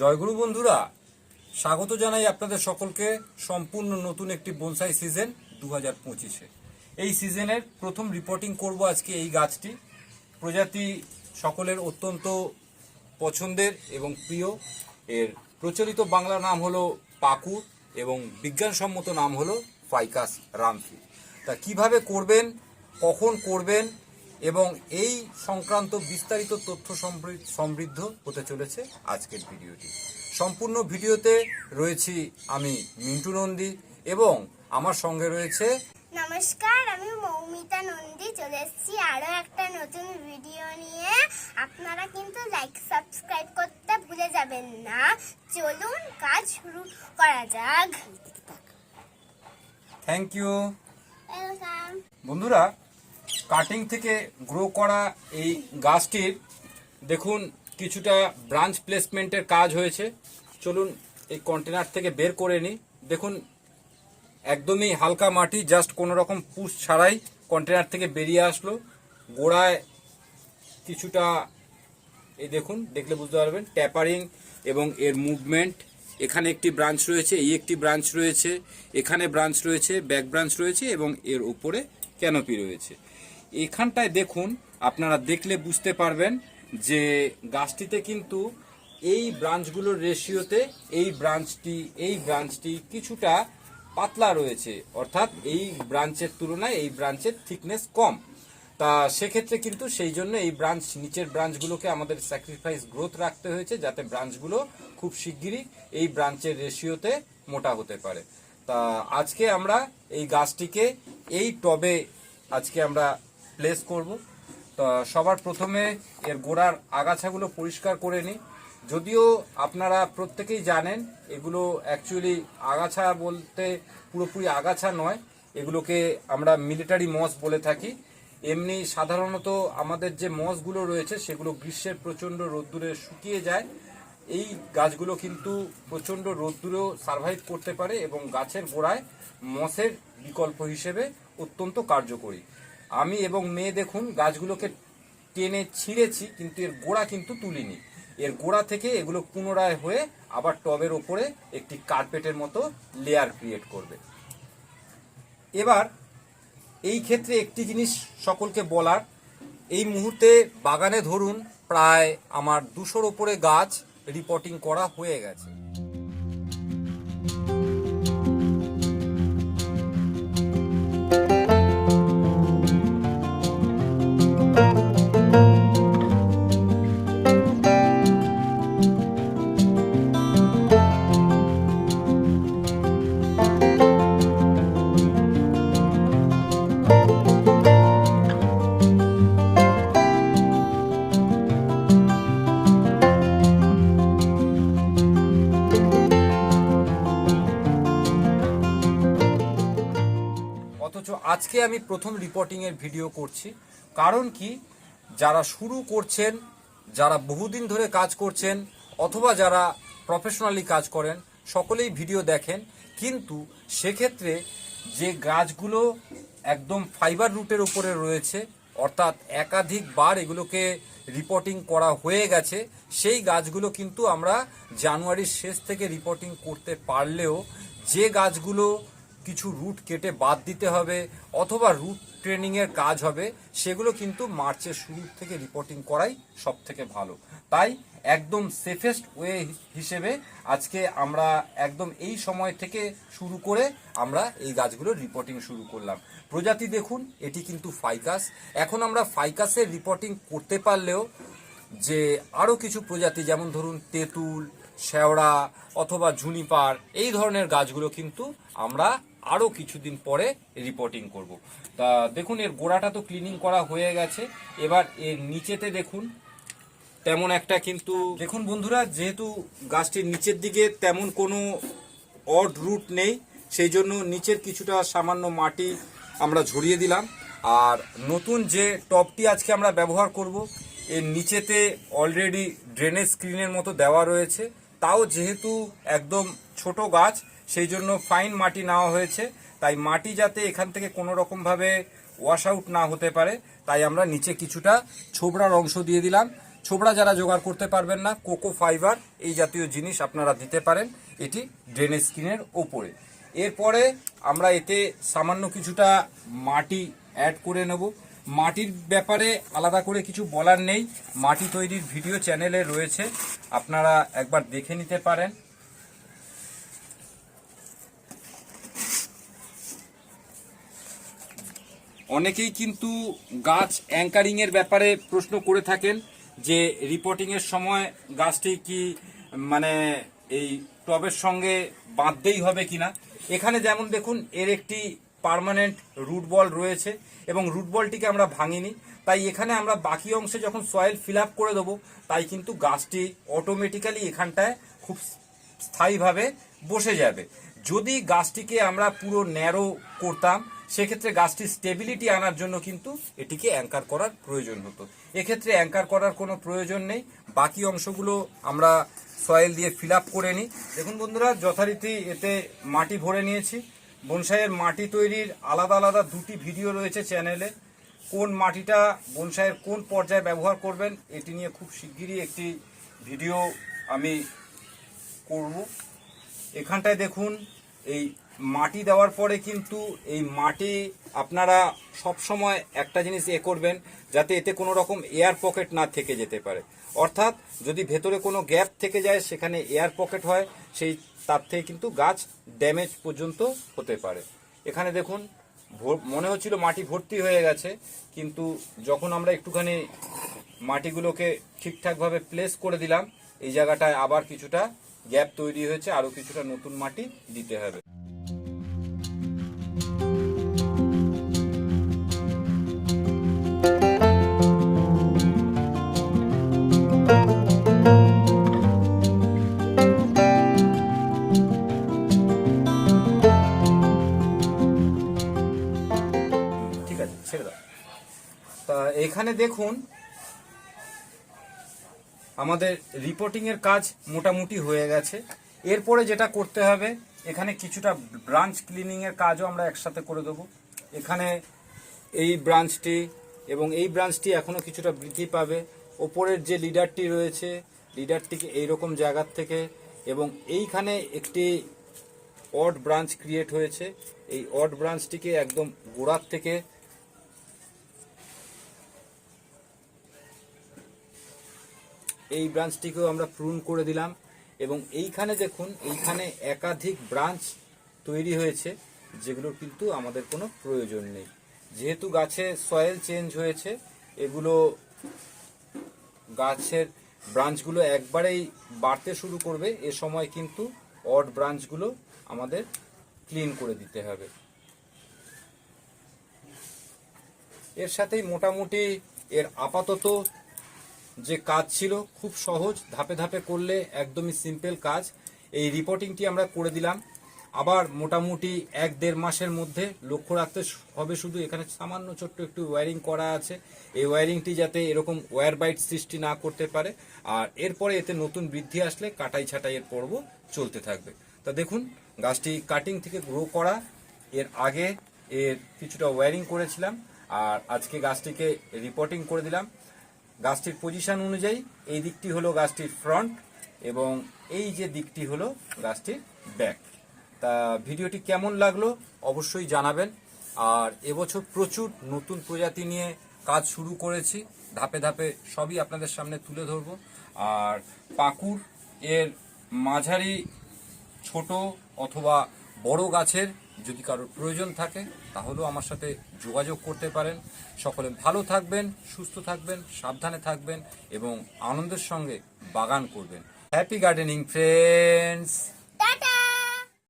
জয়গুরু বন্ধুরা, স্বাগত জানাই আপনাদের সকলকে সম্পূর্ণ নতুন একটি বনসাই সিজন দু হাজার পঁচিশে। এই সিজনের প্রথম রিপোর্টিং করব আজকে এই গাছটি। প্রজাতি সকলের অত্যন্ত পছন্দের এবং প্রিয়। এর প্রচলিত বাংলা নাম হলো পাকুর এবং বিজ্ঞানসম্মত নাম হলো ফাইকাস রামফি তা কীভাবে করবেন, কখন করবেন এবং এই সংক্রান্ত বিস্তারিত তথ্য সমৃ- সমৃদ্ধ হতে চলেছে আজকের ভিডিওটি। সম্পূর্ণ ভিডিওতে রয়েছি আমি মিন্টু নন্দী এবং আমার সঙ্গে রয়েছে নমস্কার আমি মৌমিতা নন্দী। চলে এসেছি আরও একটা নতুন ভিডিও নিয়ে। আপনারা কিন্তু লাইক সাবস্ক্রাইব করতে ভুলে যাবেন না। চলুন কাজ শুরু করা যাক। Thank you. বন্ধুরা কাটিং থেকে গ্রো করা এই গাছটির, দেখুন কিছুটা ব্রাঞ্চ প্লেসমেন্টের কাজ হয়েছে। চলুন এই কন্টেনার থেকে বের করে নিই। দেখুন, একদমই হালকা মাটি, জাস্ট কোনো রকম পুষ ছাড়াই কন্টেনার থেকে বেরিয়ে আসলো। গোড়ায় কিছুটা, এই দেখুন, দেখলে বুঝতে পারবেন, ট্যাপারিং এবং এর মুভমেন্ট। এখানে একটি ব্রাঞ্চ রয়েছে, এই একটি ব্রাঞ্চ রয়েছে, এখানে ব্রাঞ্চ রয়েছে, ব্যাক ব্রাঞ্চ রয়েছে এবং এর উপরে ক্যানোপি রয়েছে। এখানটায় দেখুন, আপনারা দেখলে বুঝতে পারবেন যে গাছটিতে কিন্তু এই ব্রাঞ্চগুলোর রেশিওতে এই ব্রাঞ্চটি এই ব্রাঞ্চটি কিছুটা পাতলা রয়েছে। অর্থাৎ এই ব্রাঞ্চের তুলনায় এই ব্রাঞ্চের থিকনেস কম। তা সেক্ষেত্রে কিন্তু সেই জন্য এই ব্রাঞ্চ, নিচের ব্রাঞ্চগুলোকে আমাদের স্যাক্রিফাইস গ্রোথ রাখতে হয়েছে যাতে ব্রাঞ্চগুলো খুব শিগগিরই এই ব্রাঞ্চের রেশিওতে মোটা হতে পারে। তা আজকে আমরা এই গাছটিকে, এই টবে আজকে আমরা প্লেস করব। তা সবার প্রথমে এর গোড়ার আগাছাগুলো পরিষ্কার করে নিই। যদিও আপনারা প্রত্যেকেই জানেন, এগুলো অ্যাকচুয়ালি আগাছা বলতে পুরোপুরি আগাছা নয়। এগুলোকে আমরা মিলিটারি মস বলে থাকি। এমনি সাধারণত আমাদের যে মসগুলো রয়েছে, সেগুলো গ্রীষ্মের প্রচণ্ড রোদ্দুরে শুকিয়ে যায়। এই গাছগুলো কিন্তু প্রচণ্ড রোদ্দুরেও সার্ভাইভ করতে পারে এবং গাছের গোড়ায় মসের বিকল্প হিসেবে অত্যন্ত কার্যকরী। আমি এবং মেয়ে দেখুন গাছগুলোকে টেনে ছিঁড়েছি, কিন্তু এর গোড়া কিন্তু তুলিনি। এর গোড়া থেকে এগুলো পুনরায় হয়ে আবার টবের ওপরে একটি কার্পেটের মতো লেয়ার ক্রিয়েট করবে। এবার এই ক্ষেত্রে একটি জিনিস সকলকে বলার, এই মুহূর্তে বাগানে ধরুন প্রায় আমার দুশোর ওপরে গাছ রিপোর্টিং করা হয়ে গেছে। আজকে আমি প্রথম রিপোর্টিং এর ভিডিও করছি। কারণ কি? যারা শুরু করছেন, যারা বহুদিন ধরে কাজ করছেন, অথবা যারা প্রফেশনালি কাজ করেন, সকলেই ভিডিও দেখেন। কিন্তু সেক্ষেত্রে যে গাছগুলো একদম ফাইবার রুটের উপরে রয়েছে, অর্থাৎ একাধিকবার এগুলোকে রিপোর্টিং করা হয়ে গেছে, সেই গাছগুলো কিন্তু আমরা জানুয়ারির শেষ থেকে রিপোর্টিং করতে পারলেও যে গাছগুলো কিছু রুট কেটে বাদ দিতে হবে অথবা রুট ট্রেনিং এর কাজ হবে, সেগুলো কিন্তু মার্চের শুরু থেকে রিপোর্টিং করাই সব থেকে ভালো। তাই একদম সেফেস্ট ওয়ে হিসেবে আজকে আমরা একদম এই সময় থেকে শুরু করে আমরা এই গাছগুলোর রিপোর্টিং শুরু করলাম। প্রজাতি দেখুন, এটি কিন্তু ফাইকাস এখন আমরা ফাইকাসের রিপোর্টিং করতে পারলেও যে আরও কিছু প্রজাতি, যেমন ধরুন তেঁতুল, শেওড়া অথবা ঝুনিপার এই ধরনের গাছগুলো কিন্তু আমরা আরও কিছুদিন পরে রিপোর্টিং করব। তা দেখুন, এর গোড়াটা তো ক্লিনিং করা হয়ে গেছে। এবার এর নিচেতে দেখুন, তেমন একটা কিন্তু দেখুন বন্ধুরা, যেহেতু গাছটির নিচের দিকে তেমন কোনো অড রুট নেই, সেই জন্য নিচের কিছুটা সামান্য মাটি আমরা ঝরিয়ে দিলাম। আর নতুন যে টপটি আজকে আমরা ব্যবহার করব, এর নিচেতে অলরেডি ড্রেনেজ স্ক্রিনের মতো দেওয়া রয়েছে। তাও যেহেতু একদম ছোট গাছ সেই জন্য ফাইন মাটি নেওয়া হয়েছে। তাই মাটি যাতে এখান থেকে কোনো রকমভাবে ওয়াশ আউট না হতে পারে, তাই আমরা নিচে কিছুটা ছোবড়ার অংশ দিয়ে দিলাম। ছোবড়া যারা জোগাড় করতে পারবেন না, কোকো ফাইবার এই জাতীয় জিনিস আপনারা দিতে পারেন, এটি ড্রেনেজ স্ক্রিনের ওপরে। এরপরে আমরা এতে সামান্য কিছুটা মাটি অ্যাড করে নেব। মাটির ব্যাপারে আলাদা করে কিছু বলার নেই। মাটি তৈরির ভিডিও চ্যানেলে রয়েছে, আপনারা একবার দেখে নিতে পারেন। অনেকেই কিন্তু গাছ অ্যাঙ্কারিং এর ব্যাপারে প্রশ্ন করে থাকেন যে রিপোর্টিং এর সময় গাছটি কি মানে এই টবের সঙ্গে বাঁধতেই হবে কিনা। এখানে যেমন দেখুন, এর একটি পার্মানেন্ট রুট বল রয়েছে এবং রুট বলটিকে আমরা ভাঙিনি। তাই এখানে আমরা বাকি অংশে যখন সয়েল ফিল আপ করে দেবো, তাই কিন্তু গাছটি অটোমেটিক্যালি এখানটায় খুব স্থায়ীভাবে বসে যাবে। যদি গাছটিকে আমরা পুরো ন্যারো করতাম, সেক্ষেত্রে গাছটির স্টেবিলিটি আনার জন্য কিন্তু এটিকে অ্যাঙ্কার করার প্রয়োজন হতো। এক্ষেত্রে অ্যাঙ্কার করার কোনো প্রয়োজন নেই। বাকি অংশগুলো আমরা সয়েল দিয়ে ফিল আপ করে নিই। দেখুন বন্ধুরা, যথারীতি এতে মাটি ভরে নিয়েছি। বনসাইয়ের মাটি তৈরির আলাদা আলাদা দুটি ভিডিও রয়েছে চ্যানেলে কোন মাটিটা বনসাইয়ের কোন পর্যায়ে ব্যবহার করবেন, এটি নিয়ে খুব শিগগিরই একটি ভিডিও আমি করব। এখানটায় দেখুন, এই মাটি দেওয়ার পরে কিন্তু এই মাটি আপনারা সব সময় একটা জিনিস এ করবেন যাতে এতে কোনো রকম এয়ার পকেট না থেকে যেতে পারে। অর্থাৎ যদি ভেতরে কোনো গ্যাপ থেকে যায়, সেখানে এয়ার পকেট হয়, সেই তার থেকে কিন্তু গাছ ড্যামেজ পর্যন্ত হতে পারে। এখানে দেখুন মনে হচ্ছিল মাটি ভর্তি হয়ে গেছে, কিন্তু যখন আমরা একটুখানি মাটিগুলোকে ঠিকঠাকভাবে প্লেস করে দিলাম, এই জায়গাটায় আবার কিছুটা গ্যাপ তৈরি হয়েছে আরও কিছুটা নতুন মাটি দিতে হবে। ঠিক আছে, ছেড়ে দাও। তা এখানে দেখুন আমাদের রিপোর্টিং এর কাজ মোটামুটি হয়ে গেছে। এরপরে যেটা করতে হবে, এখানে কিছুটা ব্রাঞ্চ ক্লিনিং এর কাজও আমরা একসাথে করে দেবো। এখানে এই ব্রাঞ্চটি এবং এই ব্রাঞ্চটি এখনও কিছুটা বৃদ্ধি পাবে। ওপরের যে লিডারটি রয়েছে লিডারটিকে এইরকম জায়গার থেকে এবং এইখানে একটি অড ব্রাঞ্চ ক্রিয়েট হয়েছে। এই অড ব্রাঞ্চটিকে একদম গোড়ার থেকে এই ব্রাঞ্চটিকেও আমরা প্রুন করে দিলাম এবং এইখানে দেখুন, এইখানে একাধিক ব্রাঞ্চ তৈরি হয়েছে, যেগুলোর কিন্তু আমাদের কোনো প্রয়োজন নেই। যেহেতু গাছে সয়েল চেঞ্জ হয়েছে, এগুলো গাছের ব্রাঞ্চগুলো একবারেই বাড়তে শুরু করবে, এ সময় কিন্তু অড ব্রাঞ্চগুলো আমাদের ক্লিন করে দিতে হবে। এর সাথেই মোটামুটি এর আপাতত যে কাজ ছিল খুব সহজ, ধাপে ধাপে করলে একদমই সিম্পল কাজ। এই রিপোর্টিংটি আমরা করে দিলাম। আবার মোটামুটি এক দেড় মাসের মধ্যে লক্ষ্য রাখতে হবে শুধু এখানে সামান্য ছোট্ট একটু ওয়্যারিং করা আছে। এই ওয়্যারিংটি যাতে এরকম ওয়্যার বাইট সৃষ্টি না করতে পারে। আর এরপরে এতে নতুন বৃদ্ধি আসলে কাটাই ছাটাইয়ের পর্ব চলতে থাকবে। তা দেখুন, গাছটি কাটিং থেকে গ্রো করা, এর আগে এর কিছুটা ওয়্যারিং করেছিলাম। আর আজকে গাছটিকে রিপোর্টিং করে দিলাম। গাছটির পজিশন অনুযায়ী এই দিকটি হলো গাছটির ফ্রন্ট এবং এই যে দিকটি হলো গাছটির ব্যাক তা ভিডিওটি কেমন লাগল অবশ্যই জানাবেন। আর এবছর প্রচুর নতুন প্রজাতি নিয়ে কাজ শুরু করেছি। ধাপে ধাপে সবই আপনাদের সামনে তুলে ধরবো। আর পাকুর এর মাঝারি, ছোট অথবা বড় গাছের যদি কারোর প্রয়োজন থাকে, তাহলেও আমার সাথে যোগাযোগ করতে পারেন। সকলে ভালো থাকবেন, সুস্থ থাকবেন, সাবধানে থাকবেন এবং আনন্দের সঙ্গে বাগান করবেন। Happy gardening friends